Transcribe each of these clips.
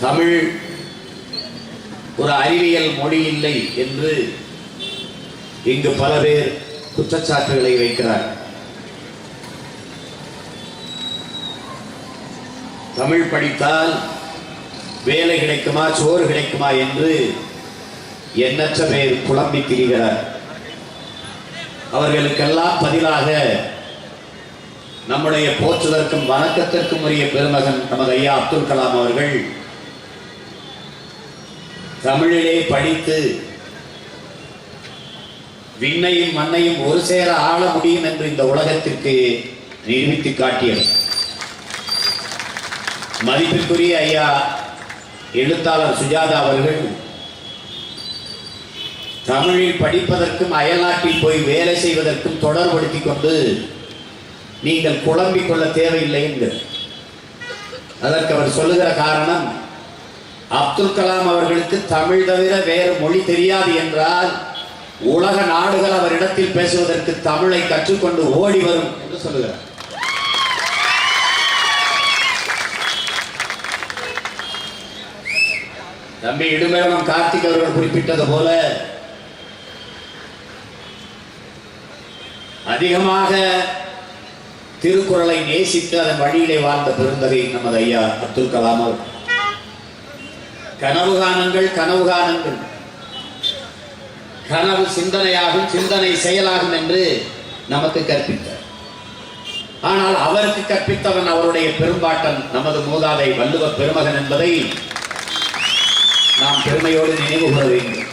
தமிழ் ஒரு அறிவியல் மொழி இல்லை என்று இங்கு பல பேர் குற்றச்சாட்டுகளை வைக்கிறார் தமிழ் படித்தால் வேலை கிடைக்குமா சோறு கிடைக்குமா என்று எண்ணற்ற பேர் குழம்பி திரிகிறார். அவர்களுக்கெல்லாம் பதிலாக நம்முடைய போற்றுதற்கும் வணக்கத்திற்கும் உரிய பெருமகன் நமது ஐயா அப்துல் கலாம் அவர்கள் தமிழிலே படித்து விண்ணையும் மண்ணையும் ஒரு சேர ஆள முடியும் என்று இந்த உலகத்திற்கு நிரூபித்து காட்டியவர். மதிப்பிற்குரிய ஐயா எழுத்தாளர் சுஜாதா அவர்கள் தமிழில் படிப்பதற்கும் அயல்நாட்டில் போய் வேலை செய்வதற்கும் தொடர்படுத்தி கொண்டு நீங்கள் குழம்பிக் கொள்ள தேவையில்லை என்கிறார். அதற்கு அவர் சொல்லுகிற காரணம் அப்துல் கலாம் அவர்களுக்கு தமிழ் தவிர வேறு மொழி தெரியாது என்றால் உலக நாடுகள் அவரிடத்தில் பேசுவதற்கு தமிழை கற்றுக்கொண்டு ஓடி வரும் என்று சொல்லுகிறார். தம்பி இடுமேளம் கார்த்திக் அவர்கள் குறிப்பிட்டது போல அதிகமாக திருக்குறளை நேசித்து அதன் வழியிலே வாழ்ந்த பெருந்தகை நமது ஐயா அப்துல் கலாம் அவர்கள். கனவு காணுங்கள் கனவு காணுங்கள் கனவு சிந்தனையாகும் சிந்தனை செயலாகும் என்று நமக்கு கற்பித்தார். ஆனால் அவருக்கு கற்பித்தவன் அவருடைய பெரும்பாட்டன் நமது மூதாதை வள்ளுவ பெருமகன் என்பதை நாம் பெருமையோடு நினைவு கூற வேண்டும்.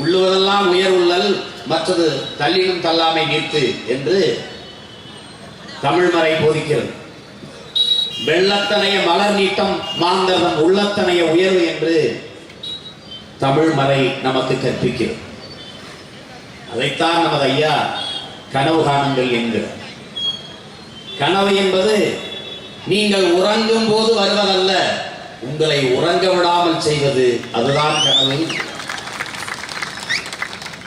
உள்ளுவதெல்லாம் உயர் உள்ளல் மற்றது தள்ளினும் தள்ளாமை நீர்த்து என்று தமிழ்மறை போதிக்கிறது. வெள்ளத்தனைய மலர் நீட்டம் மாந்தரம் உள்ளத்தனைய உயர்வு என்று தமிழ்மறை நமக்கு கற்பிக்கிறது. அதைத்தான் நமது ஐயா கனவு காணுங்கள் என்கிறார். கனவு என்பது நீங்கள் உறங்கும் போது வருவதல்ல உங்களை உறங்க விடாமல் செய்வது அதுதான் கனவு.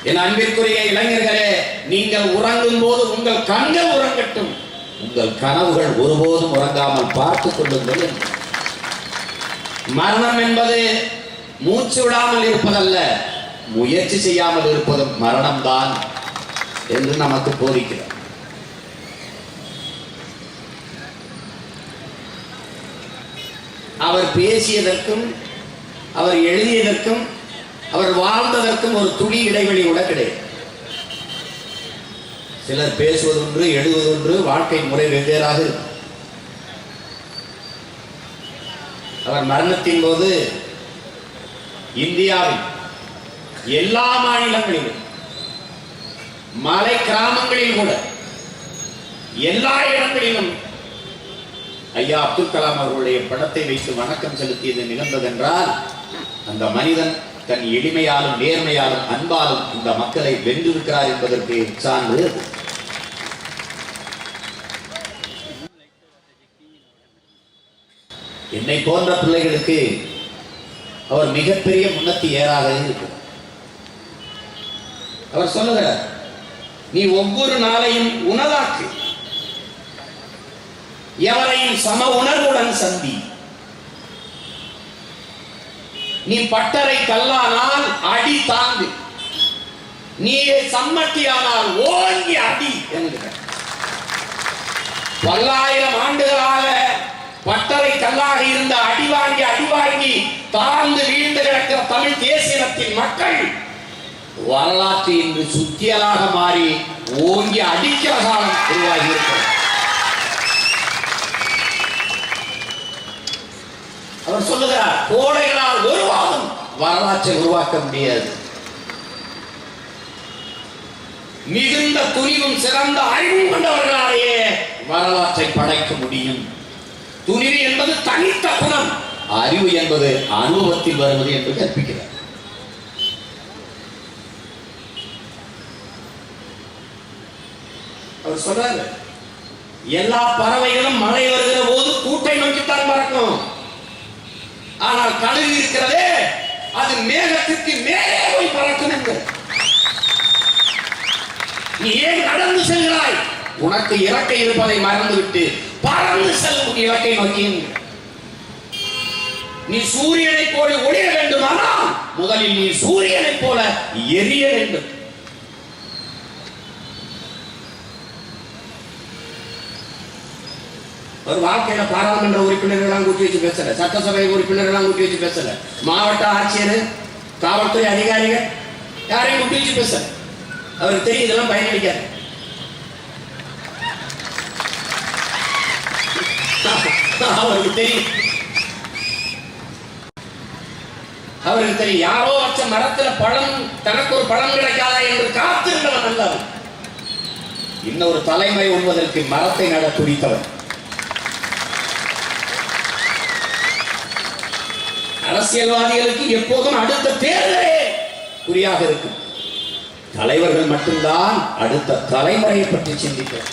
என் அன்பிற்குரிய இளைஞர்களே நீங்கள் உறங்கும் போது உங்கள் கண்கள் உறங்கட்டும். உங்கள் கனவுகள் ஒருபோதும் உறங்காமல் பார்த்துக் கொள்ளுங்கள் மரணம் என்பது மூச்சு விடாமல் இருப்பதல்ல முயற்சி செய்யாமல் இருப்பதும் மரணம்தான் என்று நமக்கு போதிக்கிறார். அவர் பேசியதற்கும் அவர் எழுதியதற்கும் அவர் வாழ்ந்ததற்கும் ஒரு துணி இடைவெளி கூட கிடையாது. சிலர் பேசுவதொன்று எழுதுவதொன்று வாழ்க்கை முறை வெவ்வேறாக இருக்கும். அவர் மரணத்தின் போது இந்தியாவில் எல்லா மாநிலங்களிலும் மலை கிராமங்களில் கூட எல்லா இடங்களிலும் ஐயா அப்துல் கலாம் அவர்களுடைய படத்தை வைத்து வணக்கம் செலுத்தியது நிகழ்ந்ததென்றால் அந்த மனிதன் தன் எளிமையாலும் நேர்மையாலும் அன்பாலும் இந்த மக்களை வென்றிருக்கிறார் என்பதற்கு சான்று. என்னை போன்ற பிள்ளைகளுக்கு அவர் மிகப்பெரிய முன்னத்தி ஏறாக இருக்கிறார் அவர் சொல்லுகிறார் நீ ஒவ்வொரு நாளையும் உணவாக்கு. எவரையும் சம உணர்வுடன் சந்தி. நீ பட்டறை கல்லானால் அடி தாங்கு. நீ சம்மட்டியானால் ஓங்கி அடி என்கிறார். பல்லாயிரம் ஆண்டுகளாக பட்டறை கல்லாக இருந்த அடிவாங்கி அடிவாங்கி தாழ்ந்து வீழ்ந்து கிடக்கிற தமிழ் தேசியத்தின் மக்கள் வரலாற்று இன்று சுத்தியலாக மாறி ஓங்கி அடிக்கிற காலம் உருவாகி இருக்கிறது. அவர் சொல்லுகிறார் கோடைகளால் ஒருவாதும் வரலாற்றை உருவாக்க முடியாது. மிகுந்த துணிவும் சிறந்த அறிவும் கொண்டவர்களாலேயே வரலாற்றை படைக்க முடியும். துணிவு என்பது தனித்த குணம். அறிவு என்பது அனுபவத்தில் வருவது என்று கற்பிக்கிறார். அவர் சொல்றாரு எல்லா பறவைகளும் மழை வருகிற போது கூட்டை நோக்கித்தான் பறக்கும். ஆனால் கழுவி இருக்கிறதே அது மேகத்திற்கு மேலே போய் பறக்கும் நீ ஏன் நடந்து செல்கிறாய்? உனக்கு இறக்க இருப்பதை மறந்துவிட்டு பறந்து செல்லும் இலக்கை நோக்கி. நீ சூரியனைப் போல ஒளிர வேண்டுமானா முதலில் நீ சூரியனைப் போல எரிய வேண்டும். ஒரு வாழ்க்கையில பாராளுமன்ற உறுப்பினர்கள்லாம் கூட்டி வச்சு பேசல சட்டசபை உறுப்பினர்கள்லாம் கூட்டி வச்சு பேசல மாவட்ட ஆட்சியர் காவல்துறை அதிகாரிகள் யாரையும் கூட்டி வச்சு பேசல. அவருக்கு தெரியும் இதெல்லாம் பயனளிக்காது. அவருக்கு தெரியும். அவருக்கு தெரியும். யாரோ வச்ச மரத்துல பழம் தனக்கு ஒரு பழம் கிடைக்காதா என்று காத்திருந்தவன் அல்லவன் இன்னொரு தலைமை உண்பதற்கு மரத்தை நட துடித்தவன். அரசியல்வாதிகளுக்கு எப்போதும் அடுத்த தேர்தலே குறியாக இருக்கும். தலைவர்கள் மட்டும்தான் அடுத்த தலைமுறையை பற்றி சிந்திப்பார்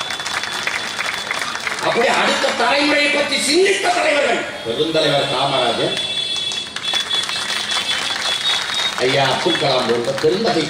அப்படி அடுத்த தலைமுறையை பற்றி சிந்தித்த தலைவர்கள். பெருந்தலைவர் காமராஜர் ஐயா அப்துல் கலாம் போன்ற பெருந்தகை